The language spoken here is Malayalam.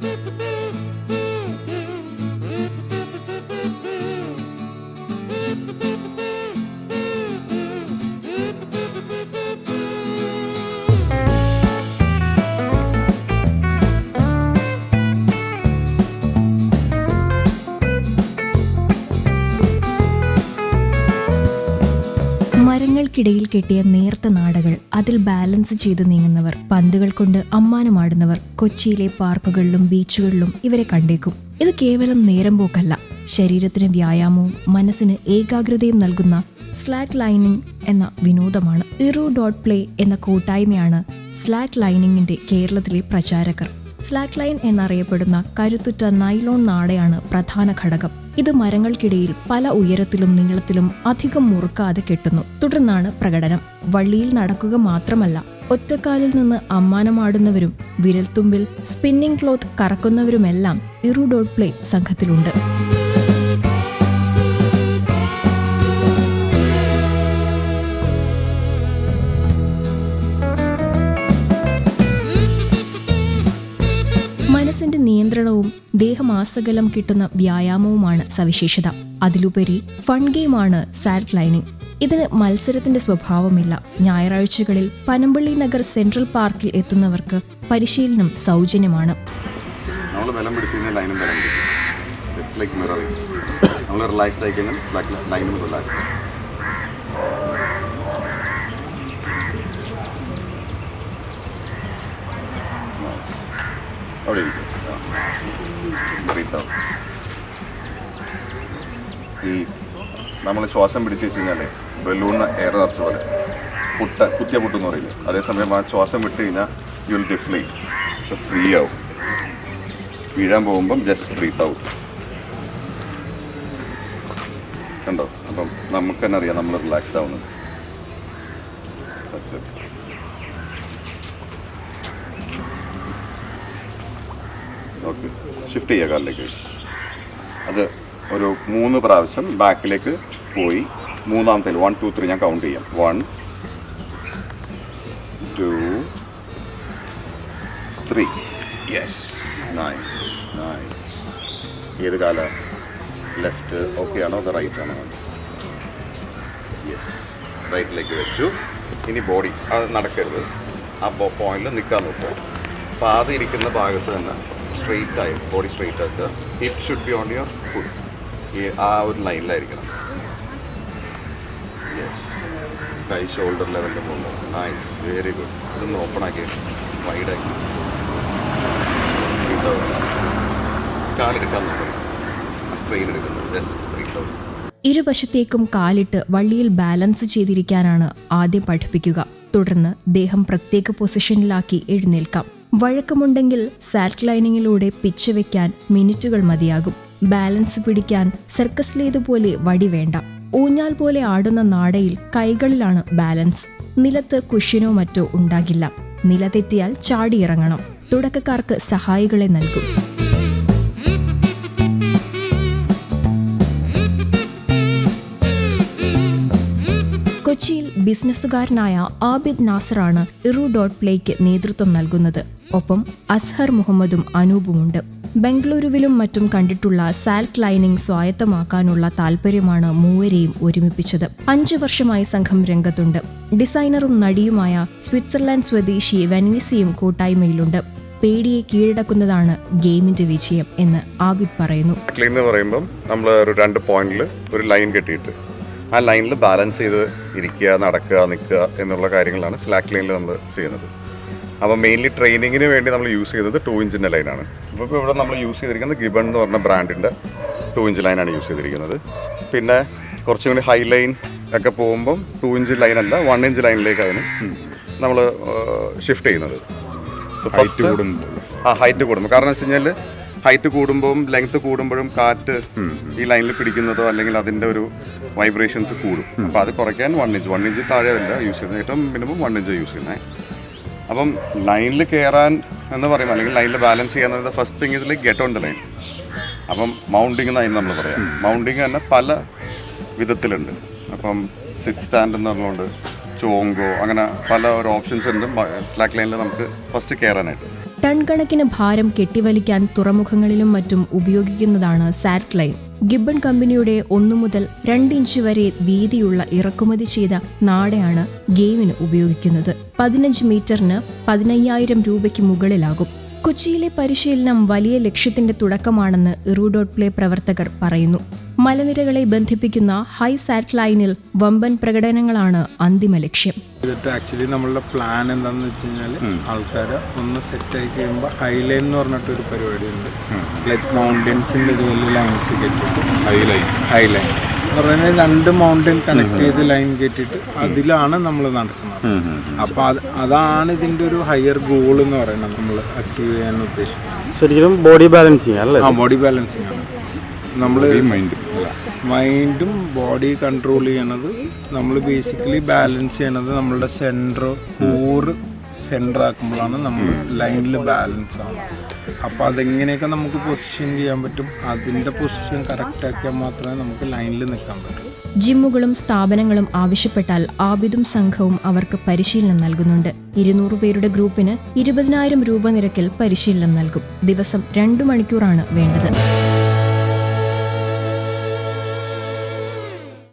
dip, dip, dip. മരങ്ങൾക്കിടയിൽ കെട്ടിയ നേർത്ത നാടകൾ അതിൽ ബാലൻസ് ചെയ്ത് നീങ്ങുന്നവർ പന്തുകൾ കൊണ്ട് അമ്മാനമാടുന്നവർ കൊച്ചിയിലെ പാർക്കുകളിലും ബീച്ചുകളിലും ഇവരെ കണ്ടേക്കും. ഇത് കേവലം നേരം പോക്കല്ല. ശരീരത്തിന് വ്യായാമവും മനസ്സിന് ഏകാഗ്രതയും നൽകുന്ന സ്ലാക്ക് ലൈനിങ് എന്ന വിനോദമാണ്. ഇറു ഡോട്ട് പ്ലേ എന്ന കൂട്ടായ്മയാണ് സ്ലാക്ക് ലൈനിങ്ങിന്റെ കേരളത്തിലെ പ്രചാരകർ. സ്ലാക്ക് ലൈൻ എന്നറിയപ്പെടുന്ന കരുത്തുറ്റ നൈലോൺ നാടയാണ് പ്രധാന ഘടകം. ഇത് മരങ്ങൾക്കിടയിൽ പല ഉയരത്തിലും നീളത്തിലും അധികം മുറുക്കാതെ കെട്ടുന്നു. തുടർന്നാണ് പ്രകടനം. വള്ളിയിൽ നടക്കുക മാത്രമല്ല ഒറ്റക്കാലിൽ നിന്ന് അമ്മാനമാടുന്നവരും വിരൽത്തുമ്പിൽ സ്പിന്നിംഗ് ക്ലോത്ത് കറക്കുന്നവരുമെല്ലാം ഇറു ഡോട്ട് പ്ലേ സംഘത്തിലുണ്ട്. മനസ്സിന്റെ നിയന്ത്രണവും ദേഹമാസകലം കിട്ടുന്ന വ്യായാമവുമാണ് സവിശേഷത. അതിലുപരി ഫൺ ഗെയിമാണ് സാറ്റ് ലൈനിങ്. ഇതിന് മത്സരത്തിന്റെ സ്വഭാവമില്ല. ഞായറാഴ്ചകളിൽ പനമ്പള്ളി നഗർ സെൻട്രൽ പാർക്കിൽ എത്തുന്നവർക്ക് പരിശീലനം സൗജന്യമാണ്. നമ്മൾ റിലാക്സ്ഡ് ആയി കഴിഞ്ഞാൽ ലൈനും റിലാക്സ് അവിടെ ഇരിക്കും. out. ഈ നമ്മൾ ശ്വാസം പിടിച്ചു വെച്ച് കഴിഞ്ഞാൽ ബലൂണ് എയർ നിറച്ച പോലെ പുട്ട കുത്തിയ പുട്ടെന്ന് പറയില്ല? അതേസമയം ആ ശ്വാസം വിട്ട് കഴിഞ്ഞാൽ യു വിൽ ഡിഫ്ലേറ്റ് ഫ്രീ ആവും. വീഴാൻ പോകുമ്പം ജസ്റ്റ് ബ്രീത്ത് ഔട്ട് കണ്ടോ? അപ്പം നമുക്ക് തന്നെ അറിയാം നമ്മൾ റിലാക്സ്ഡ് ആവുന്നത്. ഓക്കെ. ഷിഫ്റ്റ് ചെയ്യുക കാലിലേക്ക്. അത് ഒരു മൂന്ന് പ്രാവശ്യം ബാക്കിലേക്ക് പോയി. മൂന്നാമത്തെ വൺ ടു ത്രീ ഞാൻ കൗണ്ട് ചെയ്യാം. വൺ ടു ത്രീ യെസ് നൈ നൈ ഏത് കാല? ലെഫ്റ്റ് ഓക്കെ ആണോ? അത് റൈറ്റ് ആണോ? യെസ് റൈറ്റിലേക്ക് വെച്ചു. ഇനി ബോഡി അത് നടക്കരുത്. ആ പോയിന്റിൽ നിൽക്കാൻ നോക്കുക ആദ്യം ഇരിക്കുന്ന ഭാഗത്ത് തന്നെ. സ്ട്രെയിറ്റ് ആയി ബോഡി സ്ട്രെയിറ്റ് ആക്കുക hip should be on your foot ഈ ആ ഒരു ലൈനിലായിരിക്കണം കൈ ഷോൾഡർ ലെവലിന്റെ മുകളിൽ. നൈസ് വെരി ഗുഡ് ഇതൊന്ന് ഓപ്പൺ ആക്കി വൈഡാക്കി നോക്കണം ആ എടുക്കുന്നത്. ജസ്റ്റ് ബ്രീത്ത് ഇരുവശത്തേക്കും കാലിട്ട് വള്ളിയിൽ ബാലൻസ് ചെയ്തിരിക്കാനാണ് ആദ്യം പഠിപ്പിക്കുക. തുടർന്ന് ദേഹം പ്രത്യേക പൊസിഷനിലാക്കി എഴുന്നേൽക്കാം. വഴക്കമുണ്ടെങ്കിൽ സാറ്റ് ലൈനിങ്ങിലൂടെ പിച്ച് വെക്കാൻ മിനിറ്റുകൾ മതിയാകും. ബാലൻസ് പിടിക്കാൻ സർക്കസിലേതുപോലെ വടി വേണ്ട. ഊഞ്ഞാൽ പോലെ ആടുന്ന നാടയിൽ കൈകളിലാണ് ബാലൻസ് നിലത്ത് കുഷ്യനോ മറ്റോ ഉണ്ടാകില്ല. നില തെറ്റിയാൽ ചാടിയിറങ്ങണം. തുടക്കക്കാർക്ക് സഹായികളെ നൽകും. ബിസിനസ്സുകാരനായ ആബിദ് നാസറാണ് ഇറു ഡോട്ട് പ്ലേക്ക് നേതൃത്വം നൽകുന്നത്. ഒപ്പം അസ്ഹർ മുഹമ്മദും അനൂപുമുണ്ട്. ബംഗളൂരുവിലും മറ്റും കണ്ടിട്ടുള്ള സാൽക് ലൈനിംഗ് സ്വായത്തമാക്കാനുള്ള താൽപര്യമാണ് മൂവരെയും ഒരുമിപ്പിച്ചത്. അഞ്ചു വർഷമായി സംഘം രംഗത്തുണ്ട്. ഡിസൈനറും നടിയുമായ സ്വിറ്റ്സർലാൻഡ് സ്വദേശി വെനീസിയും കൂട്ടായ്മയിലുണ്ട്. പേടിയെ കീഴടക്കുന്നതാണ് ഗെയിമിന്റെ വിജയം എന്ന് ആബിദ് പറയുന്നു. എന്ന് നമ്മൾ ഒരു രണ്ട് പോയിന്റിൽ ഒരു ലൈൻ കെട്ടിയിട്ട് ആ ലൈനിൽ ബാലൻസ് ചെയ്ത് ഇരിക്കുക നടക്കുക നിൽക്കുക എന്നുള്ള കാര്യങ്ങളാണ് സ്ലാക്ക് ലൈനിൽ നമ്മൾ ചെയ്യുന്നത്. അപ്പോൾ മെയിൻലി ട്രെയിനിങ്ങിന് വേണ്ടി നമ്മൾ യൂസ് ചെയ്തത് ടു ഇഞ്ചിന്റെ ലൈനാണ് ഇപ്പോൾ ഇവിടെ നമ്മൾ യൂസ് ചെയ്തിരിക്കുന്നത് ഗിബൺ എന്ന് പറഞ്ഞ ബ്രാൻഡിന്റെ ടു ഇഞ്ച് ലൈനാണ് യൂസ് ചെയ്തിരിക്കുന്നത്. പിന്നെ കുറച്ചും കൂടി ഹൈ ലൈൻ ഒക്കെ പോകുമ്പം ടു ഇഞ്ച് ലൈനല്ല വൺ ഇഞ്ച് ലൈനിലേക്കാണ് നമ്മൾ ഷിഫ്റ്റ് ചെയ്യുന്നത്. ഹൈറ്റ് കൂടുമ്പോൾ ആ ഹൈറ്റ് കൂടുമ്പോൾ കാരണം വെച്ച് കഴിഞ്ഞാൽ ഹൈറ്റ് കൂടുമ്പോഴും ലെങ്ത് കൂടുമ്പോഴും കാറ്റ് ഈ ലൈനിൽ പിടിക്കുന്നതോ അല്ലെങ്കിൽ അതിന്റെ ഒരു വൈബ്രേഷൻസ് കൂടും. അപ്പോൾ അത് കുറയ്ക്കാൻ വൺ ഇഞ്ച് വൺ ഇഞ്ച് താഴെ അല്ല യൂസ് ചെയ്യുന്നത് ഏറ്റവും മിനിമം വൺ ഇഞ്ച് യൂസ് ചെയ്യുന്നത് അപ്പം ലൈനിൽ കയറാൻ എന്ന് പറയും അല്ലെങ്കിൽ ലൈനിൽ ബാലൻസ് ചെയ്യാൻ പറയുന്നത് ഫസ്റ്റ് തിങ് ഇതിൽ ഗെറ്റ് ഓൺ ദ ലൈൻ അപ്പം മൗണ്ടിങ് എന്നായിരുന്നു നമ്മൾ പറയാം. മൗണ്ടിങ് തന്നെ പല വിധത്തിലുണ്ട്. അപ്പം സിറ്റ് സ്റ്റാൻഡ് എന്ന് പറഞ്ഞുകൊണ്ട് ചോങ്കോ അങ്ങനെ പല ഒരു ഓപ്ഷൻസ് ഉണ്ട്. സ്ലാക്ക് ലൈനിൽ നമുക്ക് ഫസ്റ്റ് കയറാനായിട്ട് ടൺ കണക്കിന് ഭാരം കെട്ടിവലിക്കാൻ തുറമുഖങ്ങളിലും മറ്റും ഉപയോഗിക്കുന്നതാണ് സാറ്റ് ലൈൻ ഗിബൺ കമ്പനിയുടെ ഒന്നു മുതൽ രണ്ട് ഇഞ്ച് വരെ വീതിയുള്ള ഇറക്കുമതി ചെയ്ത നാടയാണ് ഗെയിമിന് ഉപയോഗിക്കുന്നത്. പതിനഞ്ച് മീറ്ററിന് പതിനയ്യായിരം രൂപയ്ക്ക് മുകളിലാകും. കൊച്ചിയിലെ പരിശീലനം വലിയ ലക്ഷ്യത്തിന്റെ തുടക്കമാണെന്ന് ഇറൂഡോട്ട് പ്ലേ പ്രവർത്തകർ പറയുന്നു. മലനിരകളെ ബന്ധിപ്പിക്കുന്ന ഹൈ സാറ്റ് ലൈനിൽ വമ്പൻ പ്രകടനങ്ങളാണ് അന്തിമ ലക്ഷ്യം. ഇതിട്ട് ആക്ച്വലി നമ്മളുടെ പ്ലാൻ എന്താണെന്ന് വെച്ച് കഴിഞ്ഞാൽ ആൾക്കാരെ ഒന്ന് സെറ്റ് ആയി കഴിയുമ്പോൾ ഹൈലൈൻ എന്ന് പറഞ്ഞിട്ടൊരു പരിപാടിയുണ്ട്. ലൈക്ക് മൗണ്ടൻസിന്റെ ഇതുപോലെ ലൈൻസ് കിട്ടും ഹൈലൈൻ ഹൈലൈൻ പറഞ്ഞാൽ രണ്ട് മൗണ്ടൻ കണക്ട് ചെയ്ത് ലൈൻ കെട്ടിയിട്ട് അതിലാണ് നമ്മൾ നടക്കുന്നത്. അപ്പൊ അതാണ് ഇതിന്റെ ഒരു ഹയർ ഗോൾ എന്ന് പറയുന്നത് നമ്മൾ അച്ചീവ് ചെയ്യാൻ ഉദ്ദേശിക്കുന്നത്. ശരിക്കും ബോഡി ബാലൻസിങ് അല്ലേ? ആ ബോഡി ബാലൻസിങ് ആണ്. നമ്മൾ മൈൻഡ് മൈൻഡും ബോഡി കൺട്രോൾ ചെയ്യണത് നമ്മൾ ബേസിക്കലി ബാലൻസ് ചെയ്യണത് നമ്മളുടെ സെൻട്രോ കൂറ് സെന്റർ ആക്കുമ്പോഴാണ് നമ്മൾ ലൈനിൽ ബാലൻസ് ആവുന്നത്. അപ്പോൾ അതെങ്ങനെയൊക്കെ നമുക്ക് പൊസിഷൻ ചെയ്യാൻ പറ്റും? അതിന്റെ പൊസിഷൻ കറക്റ്റ് ആക്കിയാൽ മാത്രമേ നമുക്ക് ലൈനിൽ നിൽക്കാൻ പറ്റൂ. ജിമ്മുകളും സ്ഥാപനങ്ങളും ആവശ്യപ്പെട്ടാൽ ആബിദും സംഘവും അവർക്ക് പരിശീലനം നൽകുന്നുണ്ട്. ഇരുന്നൂറ് പേരുടെ ഗ്രൂപ്പിന് ഇരുപതിനായിരം രൂപ നിരക്കിൽ പരിശീലനം നൽകും. ദിവസം രണ്ടു മണിക്കൂറാണ് വേണ്ടത്.